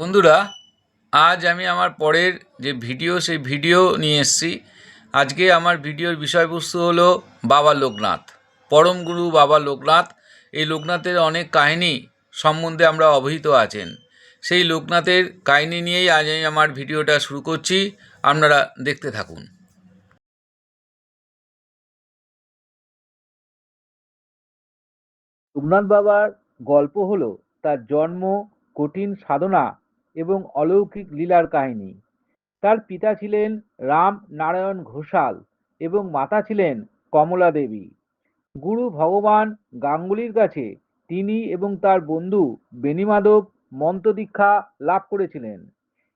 বন্ধুরা, আজ আমি আমার পরের যে ভিডিও, সেই ভিডিও নিয়ে এসেছি। আজকে আমার ভিডিওর বিষয়বস্তু হলো বাবা লোকনাথ, পরম গুরু বাবা লোকনাথ। এই লোকনাথের অনেক কাহিনী সম্বন্ধে আমরা অবহিত আছেন। সেই লোকনাথের কাহিনী নিয়েই আজ আমি আমার ভিডিওটা শুরু করছি। আপনারা দেখতে থাকুন। লোকনাথ বাবার গল্প হলো, তার জন্ম কঠিন সাধনা এবং অলৌকিক লীলার কাহিনী। তার পিতা ছিলেন রাম নারায়ণ ঘোষাল এবং মাতা ছিলেন কমলা দেবী। গুরু ভগবান গাঙ্গুলির কাছে তিনি এবং তার বন্ধু বেণীমাধব মন্ত্রদীক্ষা লাভ করেছিলেন।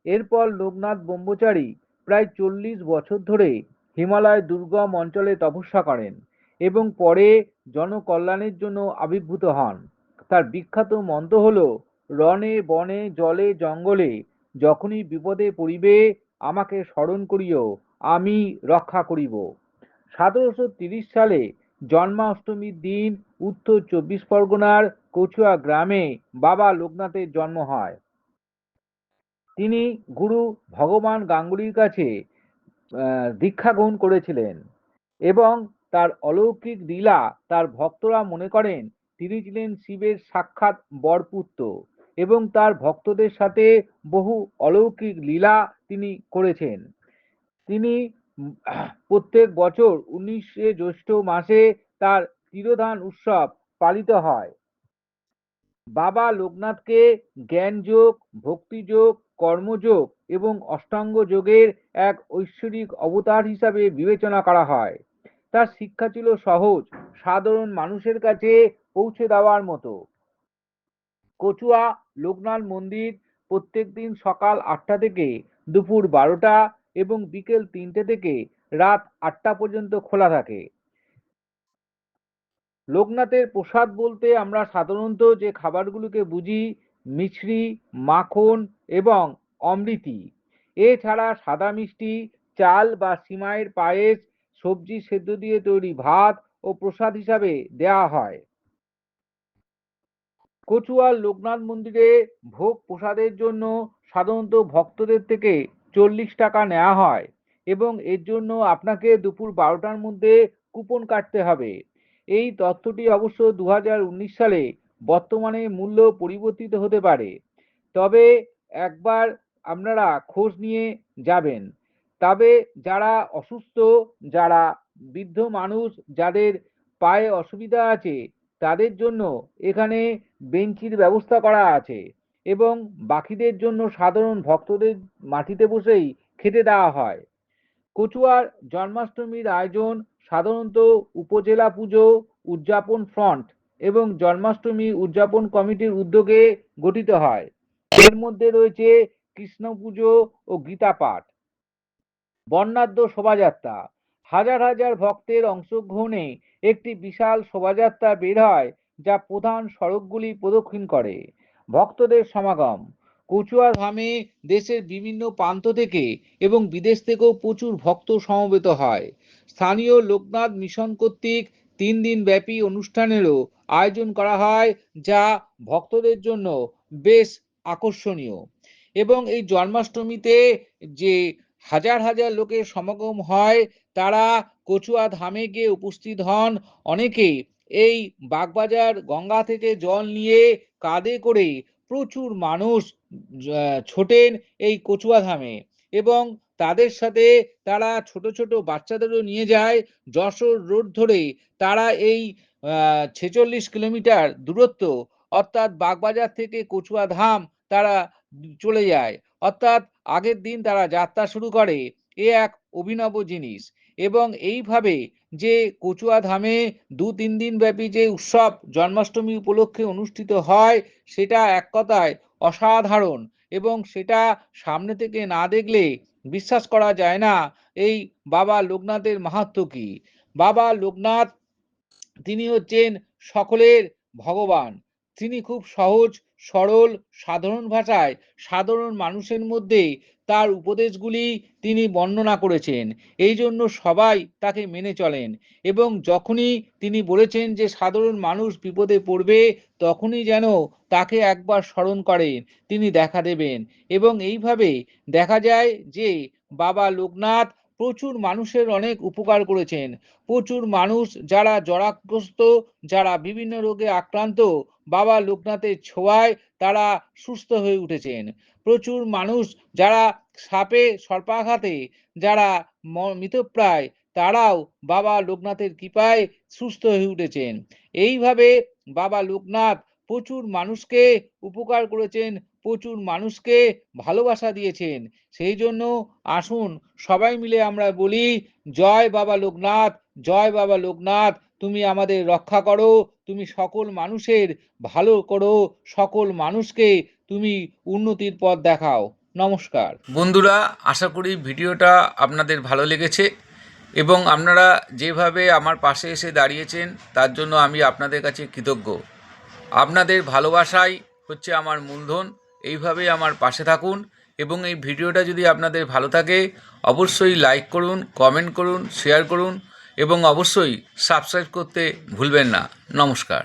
এরপর লোকনাথ ব্রহ্মচারী প্রায় চল্লিশ বছর ধরে হিমালয় দুর্গম অঞ্চলে তপস্যা করেন এবং পরে জনকল্যাণের জন্য আবির্ভূত হন। তার বিখ্যাত মন্ত্র হল রণে, বনে, জলে, জঙ্গলে, যখনই বিপদে পড়িবে, আমাকে স্মরণ করিও, আমি রক্ষা করিব। সতেরোশো তিরিশ সালে জন্মাষ্টমীর দিন উত্তর চব্বিশ পরগনার কচুয়া গ্রামে বাবা লোকনাথের জন্ম হয়। তিনি গুরু ভগবান গাঙ্গুলির কাছে দীক্ষা গ্রহণ করেছিলেন এবং তার অলৌকিক লীলা তার ভক্তরা মনে করেন, তিনি ছিলেন শিবের সাক্ষাৎ বরপুত্র। এবং তার ভক্তদের সাথে বহু অলৌকিক লীলা তিনি করেছেন। তিনি প্রত্যেক বছর উনিশে জ্যৈষ্ঠ মাসে তার তিরোধান উৎসব পালিত হয়। বাবা লোকনাথকে জ্ঞানযোগ, ভক্তিযোগ, কর্মযোগ এবং অষ্টাঙ্গ যোগের এক ঐশ্বরিক অবতার হিসাবে বিবেচনা করা হয়। তার শিক্ষা ছিল সহজ, সাধারণ মানুষের কাছে পৌঁছে দেওয়ার মতো। কচুয়া, লোকনাথ মন্দির প্রত্যেক দিন সকাল আটটা থেকে দুপুর বারোটা এবং বিকেল তিনটে থেকে রাত আটটা পর্যন্ত খোলা থাকে। লোকনাথের প্রসাদ বলতে আমরা সাধারণত যে খাবারগুলোকে বুঝি, মিছরি, মাখন এবং অমৃতি। এছাড়া সাদা মিষ্টি, চাল বা সিমাইয়ের পায়েস, সবজি সেদ্ধ দিয়ে তৈরি ভাত ও প্রসাদ হিসাবে দেয়া হয়। কচুয়ার লোকনাথ মন্দিরে ভোগ প্রসাদের জন্য সাধারণত ভক্তদের থেকে চল্লিশ টাকা নেওয়া হয় এবং এর জন্য আপনাকে দুপুর বারোটার মধ্যে কুপন কাটতে হবে। এই তথ্যটি অবশ্য দু হাজার উনিশ সালে বর্তমানে মূল্য পরিবর্তিত হতে পারে। তবে একবার আপনারা খোঁজ নিয়ে যাবেন। তবে যারা অসুস্থ, যারা বৃদ্ধ মানুষ, যাদের পায়ে অসুবিধা আছে তাদের জন্য এখানে বেঞ্চির ব্যবস্থা করা আছে এবং বাকিদের জন্য সাধারণ ভক্তদের মাটিতে বসেই খেতে দেওয়া হয়। কচুয়ার জন্মাষ্টমীর আয়োজন সাধারণত উপজেলা পুজো, উদযাপন ফ্রন্ট এবং জন্মাষ্টমী উদযাপন কমিটির উদ্যোগে গঠিত হয়। এর মধ্যে রয়েছে কৃষ্ণ পুজো ও গীতা পাঠ, বর্ণাঢ্য শোভাযাত্রা হাজার হাজার ভক্তের অংশগ্রহণে একটি বিশাল শোভাযাত্রা বের হয়, যা প্রধান সড়কগুলি প্রদক্ষিণ করে। ভক্তদের সমাগম। কচুয়া ধামে দেশের বিভিন্ন প্রান্ত থেকে এবং বিদেশ থেকেও প্রচুর ভক্ত সমবেত হয়। স্থানীয় লোকনাথ মিশন কর্তৃক তিন দিন ব্যাপী অনুষ্ঠানেরও আয়োজন করা হয়, যা ভক্তদের জন্য বেশ আকর্ষণীয়। এবং এই জন্মাষ্টমীতে যে হাজার হাজার লোকের সমাগম হয়। তারা কচুয়া ধামে গিয়ে উপস্থিত হন। অনেকে এই বাগবাজার গঙ্গা থেকে জল নিয়ে কাঁধে করে প্রচুর মানুষ ছোটেন এই কচুয়া ধামে এবং তাদের সাথে তারা ছোট ছোট বাচ্চাদেরও নিয়ে যায়। যশোর রোড ধরে তারা এই ছেচল্লিশ কিলোমিটার দূরত্ব অর্থাৎ বাগবাজার থেকে কচুয়া ধাম তারা চলে যায়। অর্থাৎ আগের দিন তারা যাত্রা শুরু করে, এ এক অভিনব জিনিস। এবং এইভাবে যে কচুয়া ধামে দু তিন দিন ব্যাপী যে উৎসব জন্মাষ্টমী উপলক্ষে অনুষ্ঠিত হয়, সেটা এক কথায় অসাধারণ। এবং সেটা সামনে থেকে না দেখলে বিশ্বাস করা যায় না, এই বাবা লোকনাথের মাহাত্ম্য কি? বাবা লোকনাথ, তিনি হচ্ছেন সকলের ভগবান। তিনি খুব সহজ সরল, সাধারণ ভাষায় সাধারণ মানুষের মধ্যে তার উপদেশগুলি তিনি বর্ণনা করেছেন। এই জন্য সবাই তাকে মেনে চলেন এবং যখনই তিনি বলেছেন যে সাধারণ মানুষ বিপদে পড়বে, তখনই যেন তাকে একবার স্মরণ করেন, তিনি দেখা দেবেন। এবং এইভাবে দেখা যায় যে বাবা লোকনাথ প্রচুর মানুষের অনেক উপকার করেছেন। প্রচুর মানুষ যারা জরাগ্রস্ত, যারা বিভিন্ন রোগে আক্রান্ত, বাবা লোকনাথের ছোঁয়ায় তারা সুস্থ হয়ে উঠেছেন। প্রচুর মানুষ যারা সাপে সর্পাঘাতে, যারা মৃতপ্রায়, তারাও বাবা লোকনাথের কৃপায় সুস্থ হয়ে উঠেছেন। এইভাবে বাবা লোকনাথ প্রচুর মানুষকে উপকার করেছেন প্রচুর মানুষকে ভালোবাসা দিয়েছেন। সেই জন্য আসুন সবাই মিলে আমরা বলি, জয় বাবা লোকনাথ, জয় বাবা লোকনাথ, তুমি আমাদের রক্ষা করো, তুমি সকল মানুষের ভালো করো, সকল মানুষকে তুমি উন্নতির পথ দেখাও। নমস্কার। বন্ধুরা, আশা করি ভিডিওটা আপনাদের ভালো লেগেছে এবং আপনারা যেভাবে আমার পাশে এসে দাঁড়িয়েছেন, তার জন্য আমি আপনাদের কাছে কৃতজ্ঞ। আপনাদের ভালোবাসাই হচ্ছে আমার মূলধন। এইভাবেই আমার পাশে থাকুন এবং এই ভিডিওটা যদি আপনাদের ভালো থাকে, অবশ্যই লাইক করুন কমেন্ট করুন শেয়ার করুন এবং অবশ্যই সাবস্ক্রাইব করতে ভুলবেন না। নমস্কার।